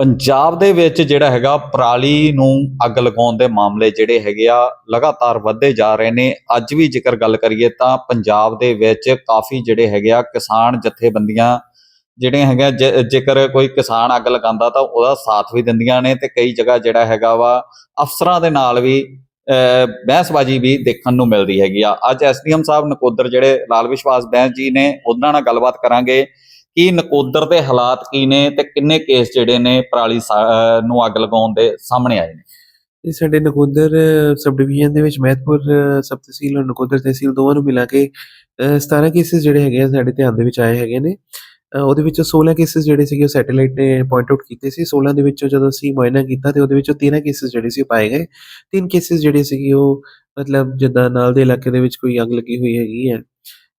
ਪੰਜਾਬ ਦੇ ਵਿੱਚ ਜਿਹੜਾ ਹੈਗਾ ਪਰਾਲੀ ਨੂੰ ਅੱਗ ਲਗਾਉਣ ਦੇ ਮਾਮਲੇ ਜਿਹੜੇ ਹੈਗੇ ਆ ਲਗਾਤਾਰ ਵੱਧਦੇ ਜਾ ਰਹੇ ਨੇ। ਅੱਜ ਵੀ ਜੇਕਰ ਗੱਲ ਕਰੀਏ ਤਾਂ ਪੰਜਾਬ ਦੇ ਵਿੱਚ ਕਾਫੀ ਜਿਹੜੇ ਹੈਗੇ ਆ ਕਿਸਾਨ ਜਥੇਬੰਦੀਆਂ ਜਿਹੜੀਆਂ ਹੈਗੇ ਜੇ- ਜੇਕਰ ਕੋਈ ਕਿਸਾਨ ਅੱਗ ਲਗਾਉਂਦਾ ਤਾਂ ਉਹਦਾ ਸਾਥ ਵੀ ਦਿੰਦੀਆਂ ਨੇ ਤੇ ਕਈ ਜਗ੍ਹਾ ਜਿਹੜਾ ਹੈਗਾ ਵਾ ਅਫਸਰਾਂ ਦੇ ਨਾਲ ਵੀ ਅਹ, ਬਹਿਸਬਾਜ਼ੀ ਵੀ ਦੇਖਣ ਨੂੰ ਮਿਲਦੀ ਹੈਗੀ ਆ। ਅੱਜ ਐਸਡੀਐਮ ਸਾਹਿਬ ਨਕੋਦਰ ਜਿਹੜੇ ਲਾਲ ਵਿਸ਼ਵਾਸ ਬੈਂਸ ਜੀ ਨੇ ਉਹਨਾਂ ਨਾਲ ਗੱਲਬਾਤ ਕਰਾਂਗੇ। ਕਿ ਨਕੋਦਰ ਦੇ ਹਾਲਾਤ ਕੀ ਨੇ ਤੇ ਕਿੰਨੇ ਕੇਸ ਜਿਹੜੇ ਨੇ ਪਰਾਲੀ ਨੂੰ ਅੱਗ ਲਗਾਉਣ ਦੇ ਸਾਹਮਣੇ ਆਏ ਨੇ? ਇਹ ਸਾਡੇ ਨਕੋਦਰ ਸਬ ਡਿਵੀਜ਼ਨ ਦੇ ਵਿੱਚ ਮਹਿਤਪੁਰ ਸਬ ਤਹਿਸੀਲ ਔਰ ਨਕੋਦਰ ਤਹਿਸੀਲ ਦੋਵਾਂ ਨੂੰ ਮਿਲਾ ਕੇ 17 ਕੇਸਿਸ ਜਿਹੜੇ ਹੈਗੇ ਆ ਸਾਡੇ ਧਿਆਨ ਦੇ ਵਿੱਚ ਆਏ ਹੈਗੇ ਨੇ। ਉਹਦੇ ਵਿੱਚੋਂ 16 ਕੇਸਿਸ ਜਿਹੜੇ ਸੀਗੇ ਉਹ ਸੈਟੇਲਾਈਟ ਨੇ ਪੁਆਇੰਟ ਆਊਟ ਕੀਤੇ ਸੀ। 16 ਦੇ ਵਿੱਚੋਂ ਜਦੋਂ ਅਸੀਂ ਮੁਆਇਨਾ ਕੀਤਾ ਤੇ ਉਹਦੇ ਵਿੱਚੋਂ 13 ਕੇਸਿਸ ਜਿਹੜੇ ਸੀ ਪਾਏ ਗਏ। ਤਿੰਨ ਕੇਸਿਸ ਜਿਹੜੇ ਸੀਗੇ ਉਹ ਮਤਲਬ ਜਿੱਦਾਂ ਨਾਲ ਦੇ ਇਲਾਕੇ ਦੇ ਵਿੱਚ ਕੋਈ ਅੱਗ ਲੱਗੀ ਹੋਈ ਹੈਗੀ ਹੈ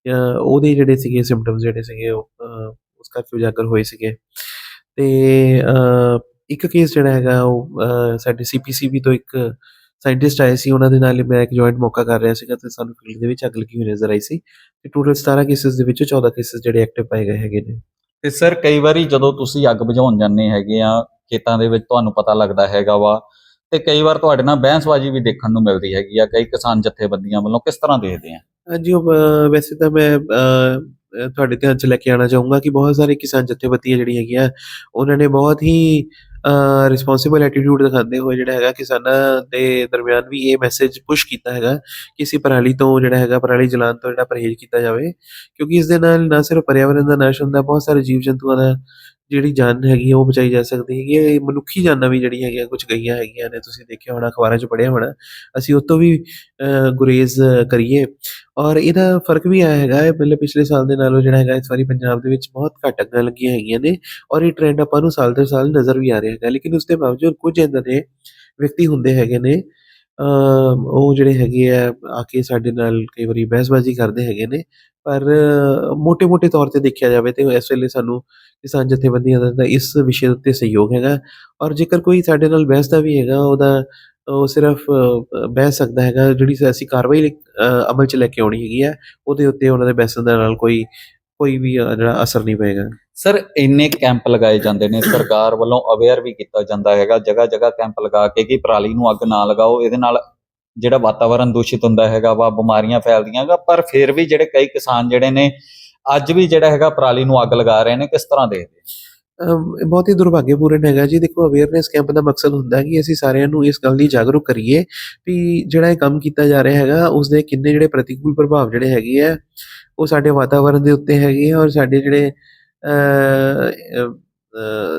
ਜਾਂ ਉਹਦੇ ਜਿਹੜੇ ਸੀਗੇ ਸਿੰਪਟਮਸ ਜਿਹੜੇ ਸੀਗੇ ਉਹ ਉਸ ਕਰਕੇ ਉਜਾਗਰ ਹੋਏ ਸੀਗੇ। ਤੇ ਇੱਕ ਕੇਸ ਜਿਹੜਾ ਹੈਗਾ ਉਹ ਸਾਡੇ ਸੀਪੀਸੀਬੀ ਤੋਂ ਇੱਕ ਸਾਇੰਟਿਸਟ ਆਏ ਸੀ ਉਹਨਾਂ ਦੇ ਨਾਲ ਮੈਂ ਇੱਕ ਜੁਆਇੰਟ ਮੌਕਾ ਕਰ ਰਿਹਾ ਸੀਗਾ ਤੇ ਸਾਨੂੰ ਫੀਲਡ ਦੇ ਵਿੱਚ ਅੱਗ ਲੱਗੀ ਹੋਈ ਨਜ਼ਰ ਆਈ ਸੀ। ਤੇ ਟੋਟਲ 17 ਕੇਸਿਸ ਦੇ ਵਿੱਚੋਂ 14 ਕੇਸਿਸ ਜਿਹੜੇ ਐਕਟਿਵ ਪਾਏ ਗਏ ਹੈਗੇ ਨੇ। ਤੇ ਸਰ ਕਈ ਵਾਰੀ ਜਦੋਂ ਤੁਸੀਂ ਅੱਗ ਬੁਝਾਉਣ ਜਾਂਦੇ ਹੈਗੇ ਆ ਖੇਤਾਂ ਦੇ ਵਿੱਚ ਤੁਹਾਨੂੰ ਪਤਾ ਲੱਗਦਾ ਹੈਗਾ ਵਾ ਤੇ ਕਈ ਵਾਰ ਤੁਹਾਡੇ ਨਾਲ ਬਹਿਸਬਾਜ਼ੀ ਵੀ ਦੇਖਣ ਨੂੰ ਮਿਲਦੀ ਹੈਗੀ ਆ ਕਈ ਕਿਸਾਨ ਜਥੇਬੰਦੀਆਂ ਵੱਲੋਂ ਕਿਸ ਤਰ੍ਹਾਂ ਦੇਖਦੇ ਆ? ਹਾਂਜੀ ਵੈਸੇ ਤਾਂ ਮੈਂ ਤੁਹਾਡੇ ਧਿਆਨ 'ਚ ਲੈ ਕੇ ਆਉਣਾ ਚਾਹੂੰਗਾ ਕਿ ਬਹੁਤ ਸਾਰੇ ਕਿਸਾਨ ਜਥੇਬੰਦੀਆਂ ਜਿਹੜੀਆਂ ਹੈਗੀਆਂ, ਉਹਨਾਂ ਨੇ ਬਹੁਤ ਹੀ ਰਿਸਪੌਂਸਿਬਲ ਐਟੀਟਿਊਡ ਦਿਖਾਉਂਦੇ ਹੋਏ ਜਿਹੜਾ ਹੈਗਾ ਕਿਸਾਨਾਂ ਦੇ ਦਰਮਿਆਨ ਵੀ ਇਹ ਮੈਸੇਜ ਪੁਸ਼ ਕੀਤਾ ਹੈਗਾ ਕਿ ਅਸੀਂ ਪਰਾਲੀ ਤੋਂ ਜਿਹੜਾ ਹੈਗਾ ਪਰਾਲੀ ਜਲਾਉਣ ਤੋਂ ਜਿਹੜਾ ਪਰਹੇਜ਼ ਕੀਤਾ ਜਾਵੇ, ਕਿਉਂਕਿ ਇਸ ਦੇ ਨਾਲ ਨਾ ਸਿਰਫ ਪਰਿਆਵਰਨ ਦਾ ਨਾਸ਼ ਹੁੰਦਾ, ਬਹੁਤ ਸਾਰੇ ਜੀਵ ਜੰਤੂਆਂ ਦਾ ਜਿਹੜੀ ਜਾਨ ਹੈਗੀ ਹੈ ਉਹ ਬਚਾਈ ਜਾ ਸਕਦੀ ਹੈਗੀ ਹੈ ਇਹ ਮਨੁੱਖੀ ਜਾਨਾਂ ਵੀ ਜਿਹੜੀਆਂ ਹੈਗੀਆਂ ਕੁਝ ਗਈਆਂ ਹੈਗੀਆਂ ਨੇ, ਤੁਸੀਂ ਦੇਖਿਆ ਹੋਣਾ, ਅਖਬਾਰਾਂ 'ਚ ਪੜ੍ਹਿਆ ਹੋਣਾ। ਅਸੀਂ ਉਹ ਤੋਂ ਵੀ ਗੁਰੇਜ਼ ਕਰੀਏ। ਔਰ ਇਹਦਾ ਫ਼ਰਕ ਵੀ ਆਇਆ ਹੈਗਾ ਹੈ ਪਹਿਲੇ ਪਿਛਲੇ ਸਾਲ ਦੇ ਨਾਲੋਂ ਜਿਹੜਾ ਹੈਗਾ, ਇਸ ਵਾਰੀ ਪੰਜਾਬ ਦੇ ਵਿੱਚ ਬਹੁਤ ਘੱਟ ਅੱਗਾਂ ਲੱਗੀਆਂ ਹੈਗੀਆਂ ਨੇ। ਔਰ ਇਹ ਟ੍ਰੈਂਡ ਆਪਾਂ ਨੂੰ ਸਾਲ ਦਰ ਸਾਲ ਨਜ਼ਰ ਵੀ ਆ ਰਿਹਾ ਹੈਗਾ। ਲੇਕਿਨ ਉਸ ਦੇ ਬਾਵਜੂਦ ਕੁਝ ਇਦਾਂ ਦੇ ਵਿਅਕਤੀ ਹੁੰਦੇ ਹੈਗੇ ਨੇ ਉਹ ਜਿਹੜੇ ਹੈਗੇ ਆ ਆ ਕੇ ਸਾਡੇ ਨਾਲ ਕਈ ਵਾਰੀ ਬਹਿਸਬਾਜ਼ੀ ਕਰਦੇ ਹੈਗੇ ਨੇ, ਪਰ ਮੋਟੇ ਮੋਟੇ ਤੌਰ ਤੇ ਦੇਖਿਆ ਜਾਵੇ ਤੇ ਇਸ ਵੇਲੇ ਸਾਨੂੰ ਕਿਸਾਨ ਜਥੇਬੰਦੀਆਂ ਦਾ ਇਸ ਵਿਸ਼ੇ ਉੱਤੇ ਸਹਿਯੋਗ ਹੈਗਾ ਔਰ ਜੇਕਰ ਕੋਈ ਸਾਡੇ ਨਾਲ ਬਹਿਸਦਾ ਵੀ ਹੈਗਾ, ਉਹਦਾ, ਉਹ ਸਿਰਫ ਬਹਿ ਸਕਦਾ ਹੈਗਾ, ਜਿਹੜੀ ਅਸੀਂ ਕਾਰਵਾਈ ਅਮਲ 'ਚ ਲੈ ਕੇ ਆਉਣੀ ਹੈਗੀ ਆ, ਉਹਦੇ ਉੱਤੇ ਉਹਨਾਂ ਦੇ ਬਹਿਸਣ ਦੇ ਨਾਲ ਕੋਈ ਕੋਈ ਵੀ ਜਿਹੜਾ ਅਸਰ ਨਹੀਂ ਪਏਗਾ। ਸਰ, ਇੰਨੇ ਕੈਂਪ ਲਗਾਏ ਜਾਂਦੇ ਨੇ, ਸਰਕਾਰ ਵੱਲੋਂ ਅਵੇਅਰ ਵੀ ਕੀਤਾ ਜਾਂਦਾ ਹੈਗਾ ਜਗ੍ਹਾ ਜਗ੍ਹਾ ਕੈਂਪ ਲਗਾ ਕੇ ਕਿ ਪਰਾਲੀ ਨੂੰ ਅੱਗ ਨਾ ਲਗਾਓ, ਇਹਦੇ ਨਾਲ ਜਿਹੜਾ ਵਾਤਾਵਰਣ ਦੂਸ਼ਿਤ ਹੁੰਦਾ ਹੈਗਾ ਵਾ, ਬਿਮਾਰੀਆਂ ਫੈਲਦੀਆਂ ਹੈਗਾ, ਪਰ ਫਿਰ ਵੀ ਜਿਹੜੇ ਕਈ ਕਿਸਾਨ ਜਿਹੜੇ ਨੇ, ਅੱਜ ਵੀ ਜਿਹੜਾ ਹੈਗਾ ਪਰਾਲੀ ਨੂੰ ਅੱਗ ਲਗਾ ਰਹੇ ਨੇ, ਕਿਸ ਤਰ੍ਹਾਂ ਦੇਖਦੇ ਬਹੁਤ ਹੀ ਦੁਰਭਾਗਿਆਪੂਰਨ ਹੈਗਾ ਜੀ। ਦੇਖੋ ਅਵੇਅਰਨੈਸ ਕੈਂਪ ਦਾ ਮਕਸਦ ਹੁੰਦਾ ਕਿ ਅਸੀਂ ਸਾਰਿਆਂ ਨੂੰ ਇਸ ਗੱਲ ਲਈ ਜਾਗਰੂਕ ਕਰੀਏ ਵੀ ਜਿਹੜਾ ਇਹ ਕੰਮ ਕੀਤਾ ਜਾ ਰਿਹਾ ਹੈਗਾ ਉਸ ਦੇ ਕਿੰਨੇ ਜਿਹੜੇ ਪ੍ਰਤੀਕੂਲ ਪ੍ਰਭਾਵ ਜਿਹੜੇ ਹੈਗੇ ਆ, ਉਹ ਸਾਡੇ ਵਾਤਾਵਰਣ ਦੇ ਉੱਤੇ ਹੈਗੇ ਆ ਔਰ ਸਾਡੇ ਜਿਹੜੇ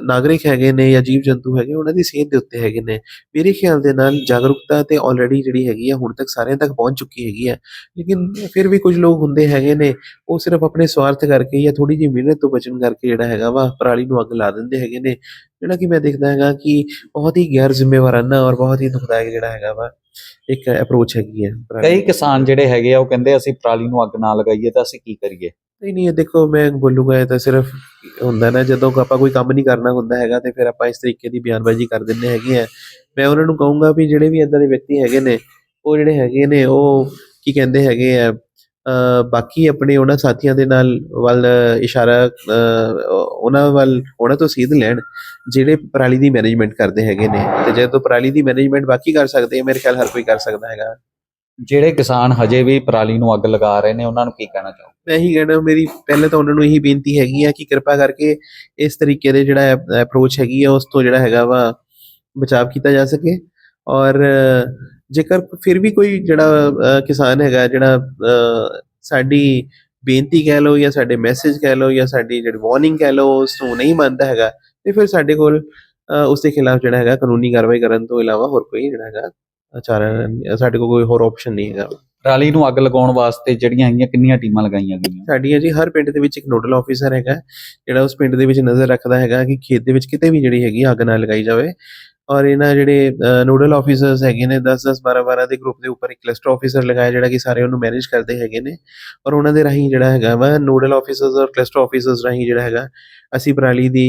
ਨਾਗਰਿਕ ਹੈਗੇ ਨੇ ਜਾਂ ਜੀਵ ਜੰਤੂ ਹੈਗੇ ਉਹਨਾਂ ਦੀ ਸਿਹਤ ਦੇ ਉੱਤੇ ਹੈਗੇ ਨੇ। ਮੇਰੇ ਖਿਆਲ ਦੇ ਨਾਲ ਜਾਗਰੂਕਤਾ ਤੇ ਆਲਰੇਡੀ ਜਿਹੜੀ ਹੈਗੀ ਆ ਹੁਣ ਤੱਕ ਸਾਰਿਆਂ ਤੱਕ ਪਹੁੰਚ ਚੁੱਕੀ ਹੈਗੀ ਆ। ਲੇਕਿਨ ਫਿਰ ਵੀ ਕੁਝ ਲੋਕ ਹੁੰਦੇ ਹੈਗੇ ਨੇ ਉਹ ਸਿਰਫ ਆਪਣੇ ਸਵਾਰਥ ਕਰਕੇ ਜਾਂ ਥੋੜੀ ਜਿਹੀ ਮਿਹਨਤ ਤੋਂ ਬਚਣ ਕਰਕੇ ਜਿਹੜਾ ਹੈਗਾ ਵਾ ਪਰਾਲੀ ਨੂੰ ਅੱਗ ਲਾ ਦਿੰਦੇ ਹੈਗੇ ਨੇ। ਜਿਹੜਾ ਕਿ ਮੈਂ ਦੇਖਦਾ ਹੈਗਾ ਕਿ ਬਹੁਤ ਹੀ ਗੈਰ ਜ਼ਿੰਮੇਵਾਰਾਨਾ ਔਰ ਬਹੁਤ ਹੀ ਦੁਖਦਾਇਕ ਜਿਹੜਾ ਹੈਗਾ ਵਾ ਇੱਕ ਅਪਰੋਚ ਹੈਗੀ ਹੈ ਕਈ ਕਿਸਾਨ ਜਿਹੜੇ ਹੈਗੇ ਆ ਉਹ ਕਹਿੰਦੇ ਅਸੀਂ ਪਰਾਲੀ ਨੂੰ ਅੱਗ ਨਾ ਲਗਾਈਏ ਤਾਂ ਅਸੀਂ ਕੀ ਕਰੀਏ? ਨਹੀਂ ਨਹੀਂ, ਇਹ ਦੇਖੋ, ਮੈਂ ਬੋਲੂਗਾ, ਇਹ ਤਾਂ ਸਿਰਫ ਹੁੰਦਾ ਨਾ, ਜਦੋਂ ਆਪਾਂ ਕੋਈ ਕੰਮ ਨਹੀਂ ਕਰਨਾ ਹੁੰਦਾ ਹੈਗਾ, ਤੇ ਫਿਰ ਆਪਾਂ ਇਸ ਤਰੀਕੇ ਦੀ ਬਿਆਨਬਾਜ਼ੀ ਕਰ ਦਿੰਦੇ ਹੈਗੇ ਆ। ਮੈਂ ਉਹਨਾਂ ਨੂੰ ਕਹੂੰਗਾ ਵੀ ਜਿਹੜੇ ਵੀ ਇਦਾਂ ਦੇ ਵਿਅਕਤੀ ਹੈਗੇ ਨੇ, ਉਹ ਜਿਹੜੇ ਹੈਗੇ ਨੇ, ਉਹ ਕੀ ਕਹਿੰਦੇ ਹੈਗੇ ਆ ਬਾਕੀ ਆਪਣੇ ਉਹਨਾਂ ਸਾਥੀਆਂ ਦੇ ਨਾਲ ਵੱਲ ਇਸ਼ਾਰਾ ਉਹਨਾਂ ਵੱਲ, ਉਹਨਾਂ ਤੋਂ ਸੀਧ ਲੈਣ, ਜਿਹੜੇ ਪਰਾਲੀ ਦੀ ਮੈਨੇਜਮੈਂਟ ਕਰਦੇ ਹੈਗੇ ਨੇ। ਤੇ ਜਦੋਂ ਪਰਾਲੀ ਦੀ ਮੈਨੇਜਮੈਂਟ ਬਾਕੀ ਕਰ ਸਕਦੇ ਆ, ਮੇਰੇ ਖਿਆਲ ਹਰ ਕੋਈ ਕਰ ਸਕਦਾ ਹੈਗਾ। ਜਿਹੜੇ ਕਿਸਾਨ ਹਜੇ ਵੀ ਪਰਾਲੀ ਨੂੰ ਅੱਗ ਲਗਾ ਰਹੇ ਨੇ ਉਹਨਾਂ ਨੂੰ ਕੀ ਕਹਿਣਾ ਚਾਹੋ ਮੈਂ ਇਹੀ ਕਹਿਣਾ ਮੇਰੀ ਪਹਿਲੇ ਤਾਂ ਉਹਨਾਂ ਨੂੰ ਇਹੀ ਬੇਨਤੀ ਹੈਗੀ ਆ ਕਿ ਕਿਰਪਾ ਕਰਕੇ ਇਸ ਤਰੀਕੇ ਦੇ ਜਿਹੜਾ ਅਪਰੋਚ ਹੈਗੀ ਆ ਉਸ ਤੋਂ ਜਿਹੜਾ ਹੈਗਾ ਵਾ ਬਚਾਅ ਕੀਤਾ ਜਾ ਸਕੇ। ਔਰ ਜੇਕਰ ਫਿਰ ਵੀ ਕੋਈ ਜਿਹੜਾ ਕਿਸਾਨ ਹੈਗਾ ਜਿਹੜਾ ਸਾਡੀ ਬੇਨਤੀ ਕਹਿ ਲਓ ਜਾਂ ਸਾਡੇ ਮੈਸੇਜ ਕਹਿ ਲਓ ਜਾਂ ਸਾਡੀ ਜਿਹੜੀ ਵਾਰਨਿੰਗ ਕਹਿ ਲਓ ਉਸ ਨੂੰ ਨਹੀਂ ਮੰਨਦਾ ਹੈਗਾ ਤੇ ਫਿਰ ਸਾਡੇ ਕੋਲ ਅ, ਉਸ ਦੇ ਖਿਲਾਫ ਜਿਹੜਾ ਹੈਗਾ ਕਾਨੂੰਨੀ ਕਾਰਵਾਈ ਕਰਨ ਤੋਂ ਇਲਾਵਾ ਹੋਰ ਕੋਈ ਜਿਹੜਾ ਹੈਗਾ ਚਾਰਾ ਸਾਡੇ ਕੋਲ ਕੋਈ ਹੋਰ ਆਪਸ਼ਨ ਨਹੀਂ ਹੈਗਾ। ਪਰਾਲੀ ਨੂੰ ਅੱਗ ਲਗਾਉਣ ਵਾਸਤੇ ਜਿਹੜੀਆਂ ਹੈਗੀਆਂ ਕਿੰਨੀਆਂ ਟੀਮਾਂ ਲਗਾਈਆਂ ਗਈਆਂ? ਸਾਡੀਆਂ ਜੀ ਹਰ ਪਿੰਡ ਦੇ ਵਿੱਚ ਇੱਕ ਨੋਡਲ ਆਫੀਸਰ ਹੈਗਾ ਜਿਹੜਾ ਉਸ ਪਿੰਡ ਦੇ ਵਿੱਚ ਨਜ਼ਰ ਰੱਖਦਾ ਹੈਗਾ ਕਿ ਖੇਤ ਦੇ ਵਿੱਚ ਕਿਤੇ ਵੀ ਜਿਹੜੀ ਹੈਗੀ ਅੱਗ ਨਾ ਲਗਾਈ ਜਾਵੇ। ਔਰ ਇਹਨਾਂ ਜਿਹੜੇ ਨੋਡਲ ਆਫੀਸਰਸ ਹੈਗੇ ਨੇ 10 10 12 12 ਦੇ ਗਰੁੱਪ ਦੇ ਉੱਪਰ ਇੱਕ ਕਲਸਟਰ ਆਫੀਸਰ ਲਗਾਇਆ ਜਿਹੜਾ ਕਿ ਸਾਰੇ ਉਹਨੂੰ ਮੈਨੇਜ ਕਰਦੇ ਹੈਗੇ ਨੇ। ਔਰ ਉਹਨਾਂ ਦੇ ਰਾਹੀਂ ਜਿਹੜਾ ਹੈਗਾ ਵਾ ਨੋਡਲ ਆਫੀਸਰਸ ਔਰ ਕਲਸਟਰ ਆਫੀਸਰਸ ਰਾਹੀਂ ਜਿਹੜਾ ਹੈਗਾ ਅਸੀਂ ਪਰਾਲੀ ਦੀ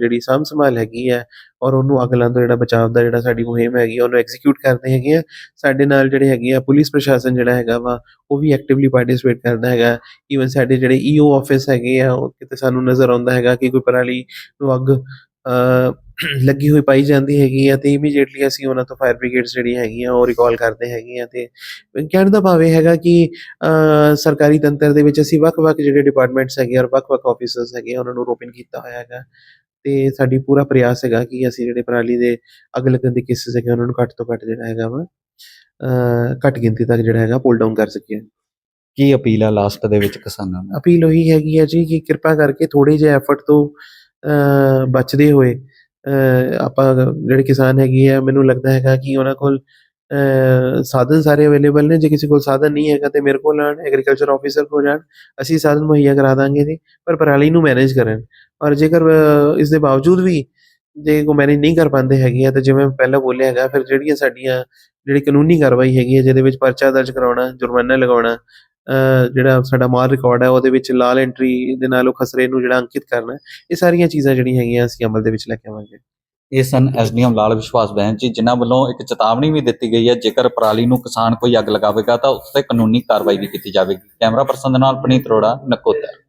ਜਿਹੜੀ ਸਾਂਭ ਸੰਭਾਲ ਹੈਗੀ ਹੈ ਔਰ ਉਹਨੂੰ ਅੱਗ ਤੋਂ ਜਿਹੜਾ ਬਚਾਅ ਦਾ ਜਿਹੜਾ ਸਾਡੀ ਮੁਹਿੰਮ ਹੈਗੀ ਆ, ਉਹਨੂੰ ਐਗਜ਼ੀਕਿਊਟ ਕਰਦੇ ਹੈਗੇ ਆ। ਸਾਡੇ ਨਾਲ ਜਿਹੜੇ ਹੈਗੇ ਆ ਪੁਲਿਸ ਪ੍ਰਸ਼ਾਸਨ ਜਿਹੜਾ ਹੈਗਾ ਵਾ ਉਹ ਵੀ ਐਕਟਿਵਲੀ ਪਾਰਟਿਸਿਪੇਟ ਕਰਦਾ ਹੈਗਾ। ਈਵਨ ਸਾਡੇ ਜਿਹੜੇ ਈਓ ਆਫਿਸ ਹੈਗੇ ਆ ਉਹ ਕਿਤੇ ਸਾਨੂੰ ਨਜ਼ਰ ਆਉਂਦਾ ਹੈਗਾ ਕਿ ਕੋਈ ਪਰਾਲੀ ਨੂੰ ਅੱਗ ਲੱਗੀ ਹੋਈ ਪਾਈ ਜਾਂਦੀ ਹੈਗੀ ਆ ਤੇ ਇਮੀਡੀਏਟਲੀ ਅਸੀਂ ਉਹਨਾਂ ਤੋਂ ਫਾਇਰ ਬ੍ਰਿਗੇਡਸ ਜਿਹੜੀਆਂ ਹੈਗੀਆਂ ਉਹ ਰਿਕਾਲ ਕਰਦੇ ਹੈਗੇ ਆ ਤੇ ਕਹਿਣ ਦਾ ਭਾਵ ਇਹ ਹੈਗਾ ਕਿ ਸਰਕਾਰੀ ਤੰਤਰ ਦੇ ਵਿੱਚ ਅਸੀਂ ਵੱਖ-ਵੱਖ ਜਿਹੜੇ ਡਿਪਾਰਟਮੈਂਟਸ ਹੈਗੇ ਔਰ ਵੱਖ-ਵੱਖ ਆਫਿਸਰਸ ਹੈਗੇ ਆ, ਉਹਨਾਂ ਨੂੰ ਰੋਪਿਨ ਕੀਤਾ ਹੋਇਆ ਹੈਗਾ ਤੇ ਸਾਡੀ ਪੂਰਾ ਪ੍ਰਯਾਸ ਹੈਗਾ ਕਿ ਅਸੀਂ ਜਿਹੜੇ ਪਰਾਲੀ ਦੇ ਅੱਗ ਲੱਗਣ ਦੇ ਕੇਸਿਸ ਹੈਗੇ ਉਹਨਾਂ ਨੂੰ ਘੱਟ ਤੋਂ ਘੱਟ ਜਿਹੜਾ ਹੈਗਾ ਵਾ ਘੱਟ ਗਿਣਤੀ ਤੱਕ ਜਿਹੜਾ ਹੈਗਾ ਪੁੱਲ ਡਾਊਨ ਕਰ ਸਕੀਏ। ਕੀ ਅਪੀਲ ਹੈ ਲਾਸਟ ਦੇ ਵਿੱਚ ਕਿਸਾਨਾਂ ਨੂੰ? ਅਪੀਲ ਉਹੀ ਹੈਗੀ ਹੈ ਜੀ ਕਿ ਕਿਰਪਾ ਕਰਕੇ ਥੋੜੇ ਜਿਹੇ ਐਫਰਟ ਤੋਂ ਬਚਦੇ ਹੋਏ ਆਪਾਂ ਜਿਹੜੇ ਕਿਸਾਨ ਹੈਗੇ ਆ, ਮੈਨੂੰ ਲੱਗਦਾ ਹੈਗਾ ਕਿ ਉਹਨਾਂ ਕੋਲ ਸਾਧਨ ਸਾਰੇ ਅਵੇਲੇਬਲ ਨੇ। ਜੇ ਕਿਸੇ ਕੋਲ ਸਾਧਨ ਨਹੀਂ ਹੈਗਾ ਤੇ ਮੇਰੇ ਕੋਲ ਆਉਣ ਐਗਰੀਕਲਚਰ ਆਫੀਸਰ ਕੋਲ ਜਾਣ, ਅਸੀਂ ਸਾਧਨ ਮੁਹੱਈਆ ਕਰਾ ਦਾਂਗੇ ਜੀ ਪਰ ਪਰਾਲੀ ਨੂੰ ਮੈਨੇਜ ਕਰਨ। ਔਰ ਜੇਕਰ ਇਸ ਦੇ ਬਾਵਜੂਦ ਵੀ ਜੇ ਕੋ ਮੈਨੇਜ ਨਹੀਂ ਕਰ ਪਾਉਂਦੇ ਹੈਗੇ ਆ, ਤਾਂ ਜਿਵੇਂ ਪਹਿਲਾਂ ਬੋਲਿਆ ਹੈਗਾ, ਫਿਰ ਜਿਹੜੀਆਂ ਸਾਡੀਆਂ ਜਿਹੜੀ ਕਾਨੂੰਨੀ ਕਾਰਵਾਈ ਹੈਗੀ ਹੈ ਜਿਹਦੇ ਵਿੱਚ ਪਰਚਾ ਦਰਜ ਕਰਾਉਣਾ, ਜੁਰਮਾਨਾ ਲਗਾਉਣਾ ਜਿਹੜਾ ਸਾਡਾ ਮਾਲ ਰਿਕਾਰਡ ਹੈ, ਉਹਦੇ ਵਿੱਚ ਲਾਲ ਐਂਟਰੀ ਦੇ ਨਾਲ ਉਹ ਖਸਰੇ ਨੂੰ ਜਿਹੜਾ ਅੰਕਿਤ ਕਰਨਾ, ਇਹ ਸਾਰੀਆਂ ਚੀਜ਼ਾਂ ਜਿਹੜੀਆਂ ਹੈਗੀਆਂ ਅਸੀਂ ਅਮਲ ਦੇ ਵਿੱਚ ਲੈ ਕੇ ਆਵਾਂਗੇ। ਇਹ ਸਨ ਐਸਡੀਐਮ ਲਾਲ ਵਿਸ਼ਵਾਸ ਬੈਂਸ ਜੀ, ਜਿਨ੍ਹਾਂ ਵੱਲੋਂ ਇੱਕ ਚੇਤਾਵਨੀ ਵੀ ਦਿੱਤੀ ਗਈ ਹੈ, ਜੇਕਰ ਪਰਾਲੀ ਨੂੰ ਕਿਸਾਨ ਕੋਈ ਅੱਗ ਲਗਾਵੇਗਾ ਤਾਂ ਉਸ ਤੇ ਕਾਨੂੰਨੀ ਕਾਰਵਾਈ ਵੀ ਕੀਤੀ ਜਾਵੇਗੀ। ਕੈਮਰਾ ਪਰਸਨ ਦੇ ਨਾਲ ਪਨੀਤ ਅਰੋੜਾ, ਨਕੋਦਰ।